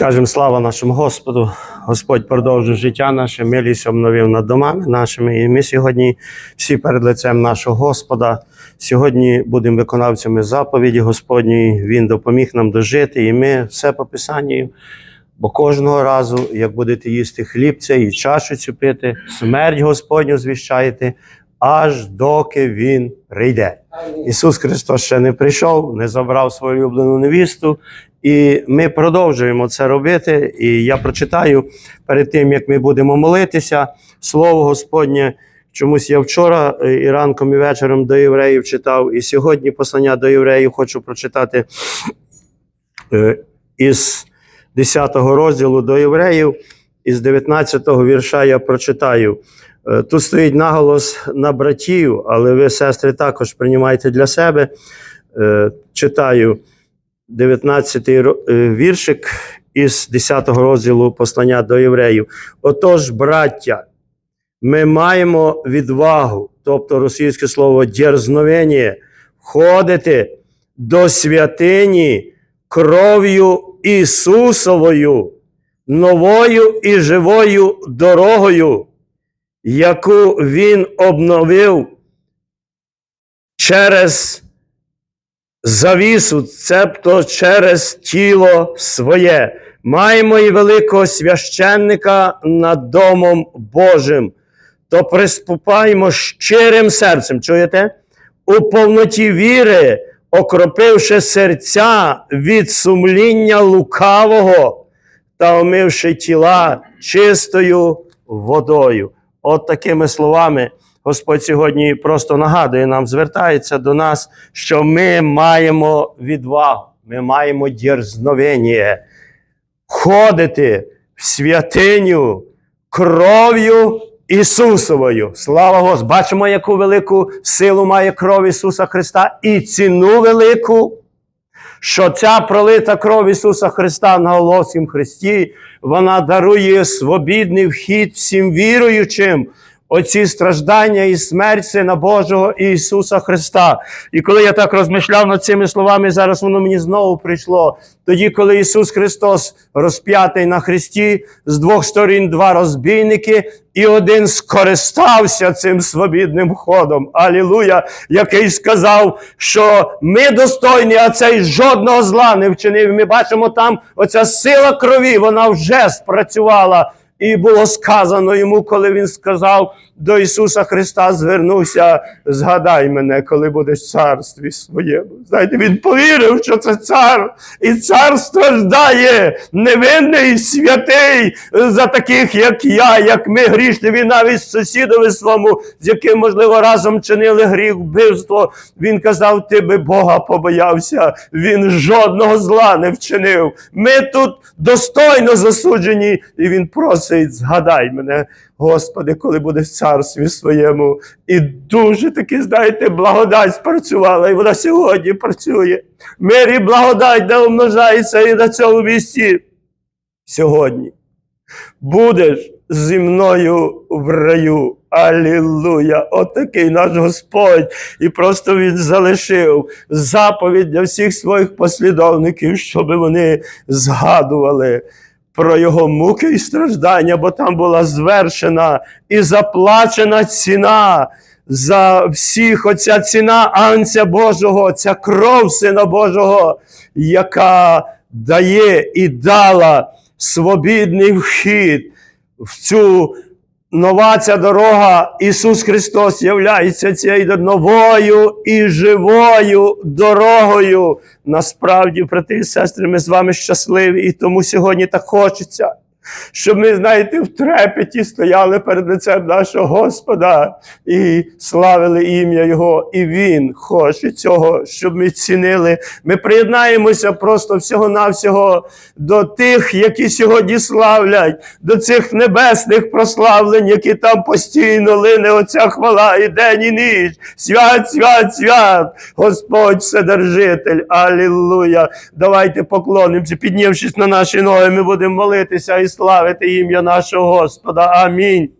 Скажемо слава нашому Господу. Господь продовжив життя наше, милість обновив над домами нашими. І ми сьогодні всі перед лицем нашого Господа. Сьогодні будемо виконавцями заповіді Господньої. Він допоміг нам дожити, і ми все по Писанню. Бо кожного разу, як будете їсти хліб цей і чашу цю пити, смерть Господню звіщаєте, аж доки Він прийде. Ісус Христос ще не прийшов, не забрав свою улюблену невісту, і ми продовжуємо це робити. І я прочитаю перед тим, як ми будемо молитися, слово Господнє. Чомусь я вчора е, і ранком, і вечором до євреїв читав, і сьогодні послання до євреїв хочу прочитати е, із 10 розділу до євреїв, із 19 вірша я прочитаю. Е, Тут стоїть наголос на братів, але ви, сестри, також приймайте для себе. Читаю 19 ро- е, віршик із 10 розділу послання до євреїв. Отож, браття, ми маємо відвагу, тобто російське слово дерзновення, входити до святині кров'ю Ісусовою, новою і живою дорогою, яку Він обновив через завісу, цебто через тіло своє. Маємо і великого священника над Домом Божим, то приступаємо щирим серцем, чуєте? У повноті віри, окропивши серця від сумління лукавого та омивши тіла чистою водою. От такими словами Господь сьогодні просто нагадує нам, звертається до нас, що ми маємо відвагу, ми маємо дерзновення входити в святиню кров'ю Ісусовою. Слава Господу! Бачимо, яку велику силу має кров Ісуса Христа і ціну велику, що ця пролита кров Ісуса Христа на Голгофському Христі, вона дарує свобідний вхід всім віруючим. Оці страждання і смерть Сина Божого Ісуса Христа. І коли я так розмишляв над цими словами, зараз воно мені знову прийшло. Тоді, коли Ісус Христос розп'ятий на Христі, з двох сторін два розбійники, і один скористався цим свобідним ходом. Алілуя, який сказав, що ми достойні, а цей жодного зла не вчинив. Ми бачимо там оця сила крові, вона вже спрацювала. І було сказано йому, коли він сказав до Ісуса Христа, звернувся, згадай мене, коли будеш в царстві своєму. Знаєте, він повірив, що це цар, і цар страждає, невинний, святий за таких, як я, як ми грішні. Він навіть сусідові своєму, з яким, можливо, разом чинили гріх, вбивство. Він казав, ти би Бога побоявся. Він жодного зла не вчинив. Ми тут достойно засуджені, і він просить, згадай мене, Господи, коли буде в царстві своєму. І дуже таки, знаєте, благодать спрацювала, і вона сьогодні працює. Мир і благодать, де умножається і на цьому місці. Сьогодні будеш зі мною в раю. Алілуя! Отакий наш Господь. І просто Він залишив заповідь для всіх своїх послідовників, щоб вони згадували про його муки і страждання, бо там була звершена і заплачена ціна. За всіх оця ціна Анця Божого, ця кров Сина Божого, яка дає і дала свобідний вхід в цю нова ця дорога. Ісус Христос являється цією новою і живою дорогою. Насправді, брати і сестри, ми з вами щасливі, і тому сьогодні так хочеться. Щоб ми, знаєте, в трепеті стояли перед лицем нашого Господа і славили ім'я Його. І Він хоче цього, щоб ми цінили. Ми приєднаємося просто всього-навсього до тих, які сьогодні славлять, до цих небесних прославлень, які там постійно лине оця хвала і день, і ніч. Свят, свят, свят, Господь Вседержитель. Алілуя. Давайте поклонимося, піднявшись на наші ноги, ми будемо молитися і славити ім'я нашого Господа. Амінь.